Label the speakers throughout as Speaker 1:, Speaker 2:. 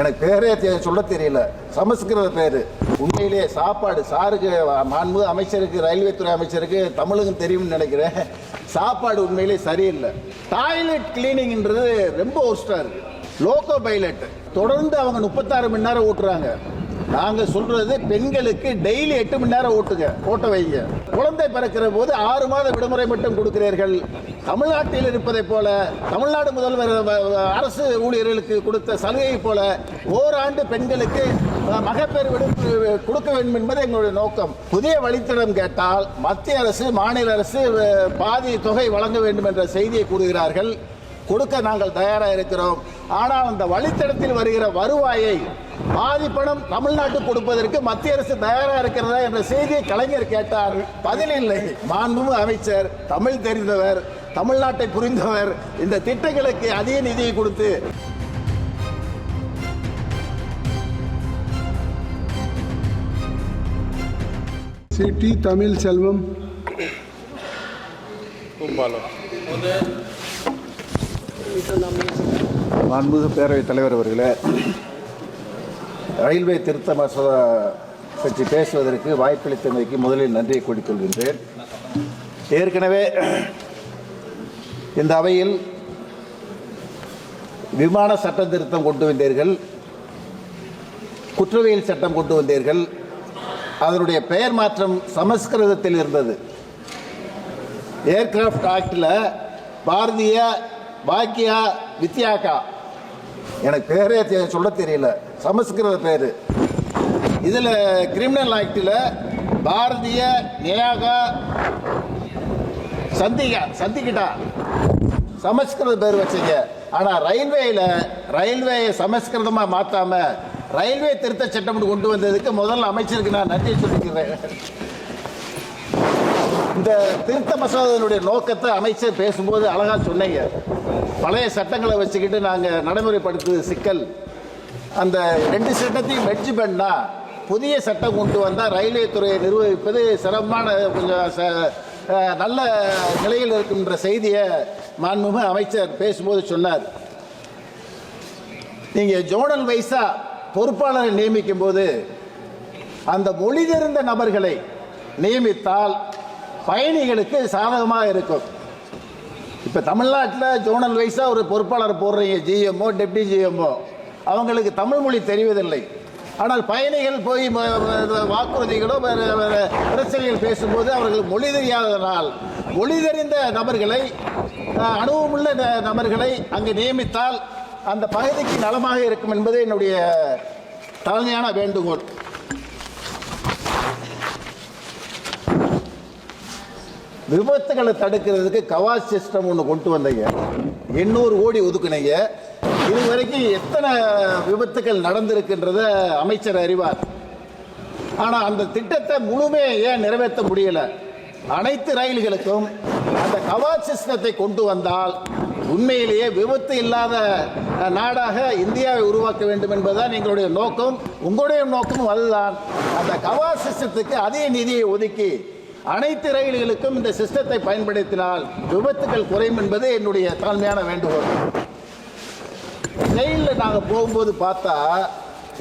Speaker 1: எனக்கு பேரே தெரிய சொல்ல தெரியல. சமஸ்கிருத பேர். உண்மையிலேயே சாப்பாடு சாருக்கு மாண்பு அமைச்சருக்கு ரயில்வே துறை அமைச்சருக்கு தமிழுக்கும் தெரியும்னு நினைக்கிறேன். சாப்பாடு உண்மையிலேயே சரியில்லை. டாய்லெட் கிளீனிங்ன்றது ரொம்ப ஒஸ்டாக இருக்குது லோக்கோ பைலட். தொடர்ந்து அவங்க முப்பத்தாறு மணி நேரம் ஓட்டுறாங்க. நாங்கள் சொல்றது பெண்களுக்கு டெய்லி எட்டு மணி நேரம் ஓட்டுங்க. ஓட்ட வைங்க. குழந்தை பிறக்கிற போது ஆறு மாத விடுமுறை மட்டும் கொடுக்கிறீர்கள். தமிழ்நாட்டில் இருப்பதைப் போல தமிழ்நாடு முதல்வர் அரசு ஊழியர்களுக்கு கொடுத்த சலுகையைப் போல ஓராண்டு பெண்களுக்கு மகப்பேறு விடுப்பு கொடுக்க வேண்டும் என்பது எங்களுடைய நோக்கம். புதிய வழித்தடம் கேட்டால் மத்திய அரசு மாநில அரசு பாதி தொகை வழங்க வேண்டும் என்ற செய்தியை கூறுகிறார்கள். கொடுக்க நாங்கள் தயாராக இருக்கிறோம். ஆனால் அந்த வழித்தடத்தில் வருகிற வருவாயை பாதி பணம் தமிழ்நாட்டுக்கு கொடுப்பதற்கு மத்திய அரசு தயாராக இருக்கிறதா என்ற செய்தியை கலைஞர் கேட்டார். பதில் இல்லை. மாண்புமிகு அமைச்சர் தமிழ் தெரிந்தவர் தமிழ்நாட்டை புரிந்தவர் இந்த திட்டங்களுக்கு அதிக நிதியை கொடுத்து
Speaker 2: சிடி தமிழ் செல்வம்.
Speaker 1: மாண்புமிகு பேரவைத் தலைவர் அவர்களே ரயில்வே திருத்த மசோதா பற்றி பேசுவதற்கு வாய்ப்பளித்தமைக்கு முதலில் நன்றியை கூறிக்கொள்கின்றேன் ஏற்கனவே இந்த அவையில் விமான சட்ட திருத்தம் கொண்டு வந்தீர்கள் குற்றவியல் சட்டம் கொண்டு வந்தீர்கள் அதனுடைய பெயர் மாற்றம் சமஸ்கிருதத்தில் இருந்தது. ஏர்கிராஃப்ட் ஆக்டில் பாரதிய பாக்கியா வித்யாகா எனக்கு பேரே சொல்ல தெரியல சமஸ்கிருத பேர். இதில் கிரிமினல் ஆக்டில் பாரதிய நியாகா சந்திகா சந்திக்கிட்டா சமஸ்கிருத பேர் வச்சீங்க. ஆனால் ரயில்வேயில் ரயில்வேயை சமஸ்கிருதமாக மாற்றாம ரயில்வே திருத்த சட்டம் கொண்டு வந்ததுக்கு முதல்ல அமைச்சருக்கு நான் நன்றி சொல்லிக்கிறேன். இந்த திருத்த மசோதாவினுடைய நோக்கத்தை அமைச்சர் பேசும்போது அழகா சொன்னீங்க. பழைய சட்டங்களை வச்சுக்கிட்டு நாங்கள் நடைமுறைப்படுத்துவது சிக்கல். அந்த ரெண்டு சட்டத்தையும் மெர்ஜ் பண்ணா புதிய சட்டம் கொண்டு வந்தால் ரயில்வே துறையை நிர்வகிப்பது சிரமமான கொஞ்சம் ச- நல்ல நிலையில் இருக்கின்ற செய்தியை மாண்புமிகு அமைச்சர் பேசும்போது சொன்னார். நீங்கள் ஜோனல் வைஸா பொறுப்பாளரை நியமிக்கும் போது அந்த மொழி தெரிந்த நபர்களை நியமித்தால் பயணிகளுக்கு சாதகமாக இருக்கும். இப்போ தமிழ்நாட்டில் ஜோனல் வைஸாக ஒரு பொறுப்பாளர் போடுறீங்க ஜிஎம்ஓ டெப்டி ஜிஎம்ஓ அவங்களுக்கு தமிழ் மொழி தெரிவதில்லை. ஆனால் பயணிகள் போய் வாக்குறுதிகளோ வேறு வேறு பிரச்சனைகள் பேசும்போது அவர்கள் மொழி தெரியாததனால் மொழி தெரிந்த நபர்களை அனுபவமுள்ள நபர்களை அங்கு நியமித்தால் அந்த பகுதிக்கு நலமாக இருக்கும் என்பது என்னுடைய தலைமையான வேண்டுகோள். விபத்துகளை தடுக்கிறதுக்கு கவாஸ் சிஸ்டம் ஒன்று கொண்டு வந்தீங்க. எண்ணூறு கோடி ஒதுக்குனீங்க. இது வரைக்கும் எத்தனை விபத்துகள் நடந்திருக்கின்றத அமைச்சர் அறிவார். ஆனால் அந்த திட்டத்தை முழுமையாக ஏன் நிறைவேற்ற முடியலை? அனைத்து ரயில்களுக்கும் அந்த கவாச் சிஸ்டத்தை கொண்டு வந்தால் உண்மையிலேயே விபத்து இல்லாத நாடாக இந்தியாவை உருவாக்க வேண்டும் என்பதுதான் எங்களுடைய நோக்கம். உங்களுடைய நோக்கமும் அதுதான். அந்த கவாச் சிஸ்டத்துக்கு அதிக நிதியை ஒதுக்கி அனைத்து ரயில்களுக்கும் இந்த சிஸ்டத்தை பயன்படுத்தினால் விபத்துகள் குறையும் என்பது என்னுடைய தாழ்மையான வேண்டுகோள். ரயிலில் நாங்கள் போகும்போது பார்த்தா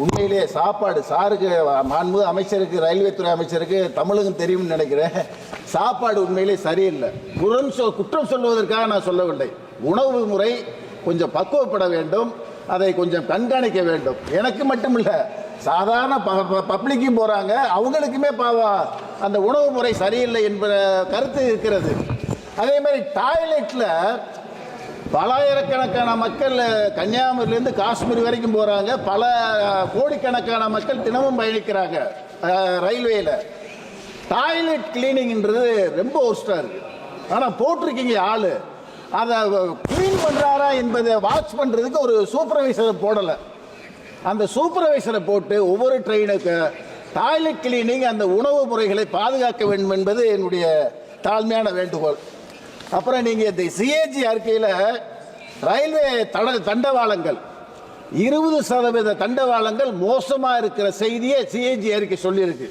Speaker 1: உண்மையிலே சாப்பாடு சாருக்கு மாண்புது அமைச்சருக்கு ரயில்வே துறை அமைச்சருக்கு தமிழுக்கும் தெரியும்னு நினைக்கிறேன். சாப்பாடு உண்மையிலே சரியில்லை. குற்றம் சொல் குற்றம் சொல்வதற்காக நான் சொல்லவில்லை. உணவு முறை கொஞ்சம் பக்குவப்பட வேண்டும். அதை கொஞ்சம் கண்காணிக்க வேண்டும். எனக்கு மட்டும் இல்லை சாதாரண பப்ளிக்கும் போகிறாங்க அவங்களுக்குமே பாவம் அந்த உணவு முறை சரியில்லை என்ற கருத்து இருக்கிறது. அதே மாதிரி டாய்லெட்டில் பலாயிரக்கணக்கான மக்கள் கன்னியாகுமரியிலேருந்து காஷ்மீர் வரைக்கும் போகிறாங்க பல கோடிக்கணக்கான மக்கள் தினமும் பயணிக்கிறாங்க ரயில்வேயில் ரயில்வேல. டாய்லெட் கிளீனிங்ன்றது ரொம்ப ஒஸ்டாக இருக்கு. ஆனால் போட்டிருக்கீங்க ஆள். அதை கிளீன் பண்ணுறாரா என்பதை வாட்ச் பண்ணுறதுக்கு ஒரு சூப்பர்வைசரை போடலை. அந்த சூப்பர்வைசரை போட்டு ஒவ்வொரு ட்ரெயினுக்கு டாய்லெட் கிளீனிங் அந்த உணவு முறைகளை பாதுகாக்க வேண்டும் என்பது என்னுடைய தாழ்மையான வேண்டுகோள். அப்புறம் நீங்கள் இந்த சிஏஜி அறிக்கையில் ரயில்வே தட தண்டவாளங்கள் இருபது சதவீத தண்டவாளங்கள் மோசமாக இருக்கிற செய்தியை சிஏஜி அறிக்கை சொல்லியிருக்கு.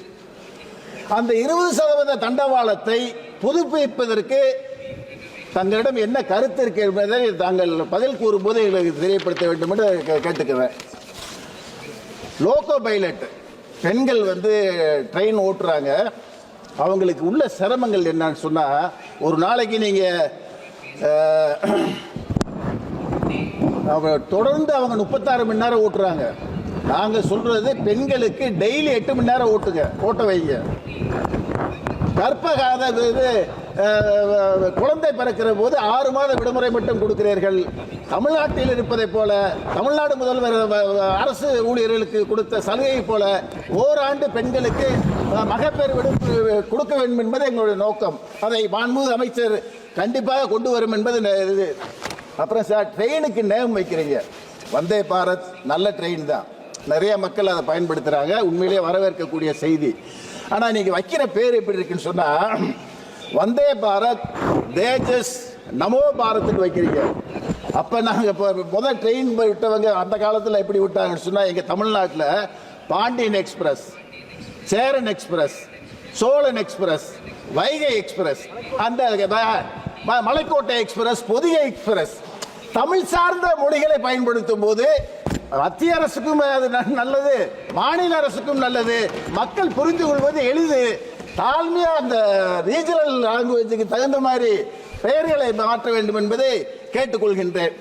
Speaker 1: அந்த இருபது சதவீத தண்டவாளத்தை புதுப்பிப்பதற்கு தங்களிடம் என்ன கருத்து இருக்கு என்பதை தாங்கள் பதில் கூறும்போது எங்களுக்கு தெரியப்படுத்த வேண்டும் என்று கேட்டுக்கிறேன். லோக்கோ பைலட் பெண்கள் வந்து ட்ரெயின் ஓட்டுறாங்க. அவங்களுக்கு உள்ள சிரமங்கள் என்னன்னு சொன்னால் ஒரு நாளைக்கு நீங்கள் அவங்க தொடர்ந்து அவங்க முப்பத்தாறு மணி நேரம் ஓட்டுறாங்க. நாங்கள் சொல்கிறது பெண்களுக்கு டெய்லி எட்டு மணி நேரம் ஓட்டுங்க ஓட்ட வைங்க. கர்ப்பகாத இது குழந்தை பிறக்கிற போது ஆறு மாத விடுமுறை மட்டும் கொடுக்கிறீர்கள். தமிழ்நாட்டில் இருப்பதைப் போல தமிழ்நாடு முதல்வர் அரசு ஊழியர்களுக்கு கொடுத்த சலுகையைப் போல ஓராண்டு பெண்களுக்கு மகப்பேறு விடுப்பு கொடுக்க வேண்டும் என்பது எங்களுடைய நோக்கம். அதை மாண்புமிகு அமைச்சர் கண்டிப்பாக கொண்டு வரும் என்பது இது. அப்புறம் சார் ட்ரெயினுக்கு நேம் வைக்கிறீங்க. வந்தே பாரத் நல்ல ட்ரெயின் தான். நிறைய மக்கள் அதை பயன்படுத்துகிறாங்க உண்மையிலேயே வரவேற்கக்கூடிய செய்தி. ஆனால் நீங்கள் வைக்கிற பேர் எப்படி இருக்குன்னு சொன்னால் வந்தே பாரத் தேஜஸ் நமோ பாரத்னு வைக்கிறீங்க. அப்போ நாங்கள் இப்போ முதல் ட்ரெயின் விட்டவங்க அந்த காலத்தில் எப்படி விட்டாங்கன்னு சொன்னால் எங்கள் தமிழ்நாட்டில் Pandian express Cheran express Cholan express Vaigai express அந்த மலைக்கோட்டை எக்ஸ்பிரஸ் பொதிகை எக்ஸ்பிரஸ். தமிழ் சார்ந்த மொழிகளை பயன்படுத்தும் போது மத்திய அரசுக்கும் அது ந- நல்லது மாநில அரசுக்கும் நல்லது. மக்கள் புரிந்து கொள்வது எளிது. தாழ்மையா அந்த ரீஜனல் லாங்குவேஜுக்கு தகுந்த மாதிரி பெயர்களை மாற்ற வேண்டும் என்பதை கேட்டுக்கொள்கின்றேன்.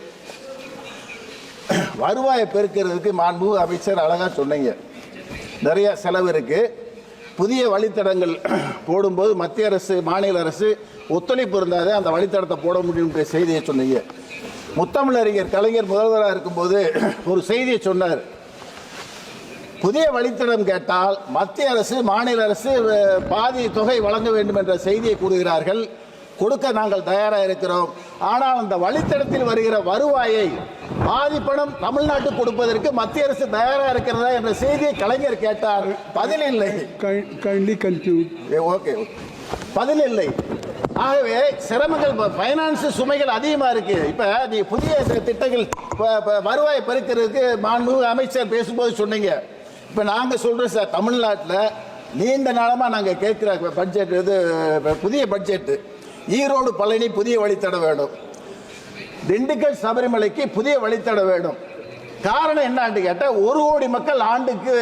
Speaker 1: வருவாயை பெருக்கிறதுக்கு மாண்பு அமைச்சர் அழகாக சொன்னீங்க. நிறைய செலவு இருக்கு. புதிய வழித்தடங்கள் போடும்போது மத்திய அரசு மாநில அரசு ஒத்துழைப்பு இருந்தாலே அந்த வழித்தடத்தை போட முடியும்ன்ற செய்தியை சொன்னீங்க. முத்தமிழறிஞர் கலைஞர் முதல்வராக இருக்கும்போது ஒரு செய்தியை சொன்னார். புதிய வழித்தடம் கேட்டால் மத்திய அரசு மாநில அரசு பாதி தொகை வழங்க வேண்டும் என்ற செய்தியை கூறுகிறார்கள். கொடுக்க நாங்கள் தயாராக இருக்கிறோம். ஆனால் அந்த வழித்தடத்தில் வருகிற வருவாயை பாதி பணம் தமிழ்நாட்டுக்கு கொடுப்பதற்கு மத்திய அரசு தயாராக இருக்கிறதா என்ற செய்தியை கலைஞர் கேட்டார். பதில் இல்லை. ஓகே. பதில் இல்லை. ஆகவே சிரமங்கள் ஃபைனான்ஸ் சுமைகள் அதிகமா இருக்கு. இப்ப நீ புதிய திட்டங்கள் வருவாய் பெருக்கிறதுக்கு மாண்புமிகு அமைச்சர் பேசும்போது சொன்னீங்க. இப்போ நாங்கள் சொல்கிறோம் சார் தமிழ்நாட்டில் நீண்ட நாளமாக நாங்கள் கேட்குற பட்ஜெட் இது புதிய பட்ஜெட்டு ஈரோடு பழனி புதிய வழித்தட வேணும். திண்டுக்கல் சபரிமலைக்கு புதிய வழித்தட வேணும். காரணம் என்னான்னு கேட்டால் ஒரு கோடி மக்கள் ஆண்டுக்கு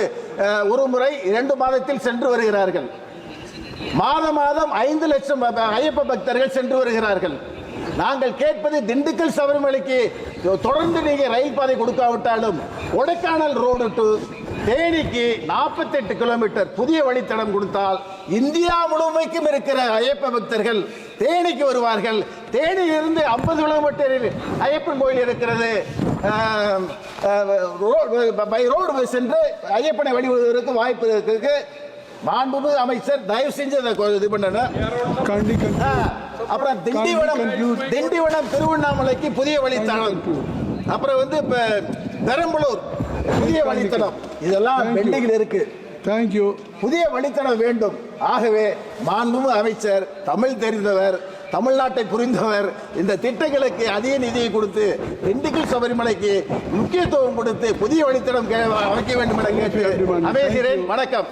Speaker 1: ஒரு முறை இரண்டு மாதத்தில் சென்று வருகிறார்கள். மாத மாதம் ஐந்து லட்சம் ஐயப்ப பக்தர்கள் சென்று வருகிறார்கள். நாங்கள் கேட்பது திண்டுக்கல் சபரிமலைக்கு தொடர்ந்து நீங்கள் ரயில் பாதை கொடுக்காவிட்டாலும் கொடைக்கானல் ரோடு டு தேனிக்கு 48 கிலோமீட்டர் புதிய வழித்தடம் கொடுத்தால் இந்தியா முழுமைக்கும் இருக்கிற ஐயப்ப பக்தர்கள் தேனிக்கு வருவார்கள். தேனியிலிருந்து 50 கிலோமீட்டரில் ஐயப்பன் கோயில் இருக்கிறது. பை ரோடு சென்று ஐயப்பனை வழிபடுவதற்கு வாய்ப்பு இருக்கு மாண்புமிகு அமைச்சர் தயவு செஞ்சு அதை இது பண்ணணும். அப்புறம் திண்டிவனம் திண்டிவனம் திருவண்ணாமலைக்கு புதிய வழித்தடம். அப்புறம் வந்து இப்ப பெரம்பலூர் புதிய வழித்தடம். இதெல்லாம். பெண்டிங்கில் இருக்கு.
Speaker 2: You.
Speaker 1: புதிய வழித்தடம் வேண்டும். ஆகவே மாண்புமிகு அமைச்சர் தமிழ் தெரிந்தவர் தமிழ்நாட்டை புரிந்தவர் இந்த திட்டங்களுக்கு அதிக நிதியை கொடுத்து திண்டுக்கல் சபரிமலைக்கு முக்கியத்துவம் கொடுத்து புதிய வழித்தடம் அமைக்க வேண்டும் என கேட்டு அமைகிறேன். வணக்கம்.